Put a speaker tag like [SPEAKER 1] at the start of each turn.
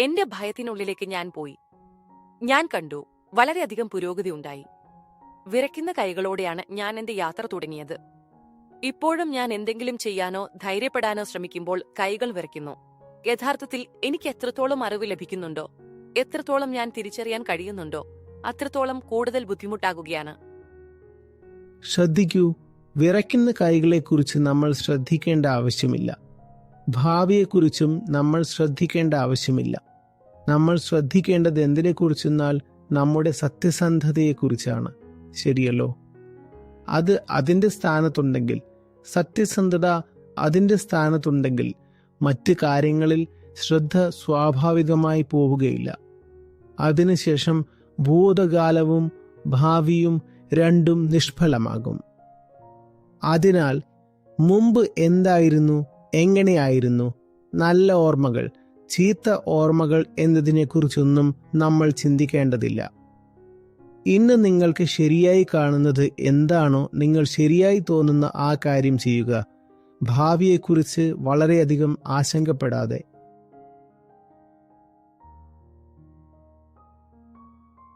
[SPEAKER 1] എന്റെ ഭയത്തിനുള്ളിലേക്ക് ഞാൻ പോയി. ഞാൻ കണ്ടു വളരെയധികം പുരോഗതി ഉണ്ടായി. വിറയ്ക്കുന്ന കൈകളോടെയാണ് ഞാൻ എന്റെ യാത്ര തുടങ്ങിയത്. ഇപ്പോഴും ഞാൻ എന്തെങ്കിലും ചെയ്യാനോ ധൈര്യപ്പെടാനോ ശ്രമിക്കുമ്പോൾ കൈകൾ വിറയ്ക്കുന്നു. യഥാർത്ഥത്തിൽ എനിക്ക് എത്രത്തോളം അറിവ് ലഭിക്കുന്നുണ്ടോ എത്രത്തോളം ഞാൻ തിരിച്ചറിയാൻ കഴിയുന്നുണ്ടോ അത്രത്തോളം കൂടുതൽ ബുദ്ധിമുട്ടാകുകയാണ്.
[SPEAKER 2] ശ്രദ്ധിക്കൂ വിറയ്ക്കുന്ന കൈകളെക്കുറിച്ച് നമ്മൾ ശ്രദ്ധിക്കേണ്ട ആവശ്യമില്ല. ഭാവിയെക്കുറിച്ചും നമ്മൾ ശ്രദ്ധിക്കേണ്ട ആവശ്യമില്ല. നമ്മൾ ശ്രദ്ധിക്കേണ്ടത് എന്തിനെക്കുറിച്ചെന്നാൽ നമ്മുടെ സത്യസന്ധതയെക്കുറിച്ചാണ്. ശരിയല്ലോ? അത് അതിന്റെ സ്ഥാനത്തുണ്ടെങ്കിൽ സത്യസന്ധത അതിന്റെ സ്ഥാനത്തുണ്ടെങ്കിൽ മറ്റ് കാര്യങ്ങളിൽ ശ്രദ്ധ സ്വാഭാവികമായി പോവുകയില്ല. അതിനുശേഷം ഭൂതകാലവും ഭാവിയും രണ്ടും നിഷ്ഫലമാകും. അതിനാൽ മുമ്പ് എന്തായിരുന്നു എങ്ങനെയായിരുന്നു നല്ല ഓർമ്മകൾ ചീത്ത ഓർമ്മകൾ എന്നതിനെക്കുറിച്ചൊന്നും നമ്മൾ ചിന്തിക്കേണ്ടതില്ല. ഇന്ന് നിങ്ങൾക്ക് ശരിയായി കാണുന്നത് എന്താണോ നിങ്ങൾ ശരിയായി തോന്നുന്ന ആ കാര്യം ചെയ്യുക. ഭാവിയെക്കുറിച്ച് വളരെയധികം ആശങ്കപ്പെടാതെ.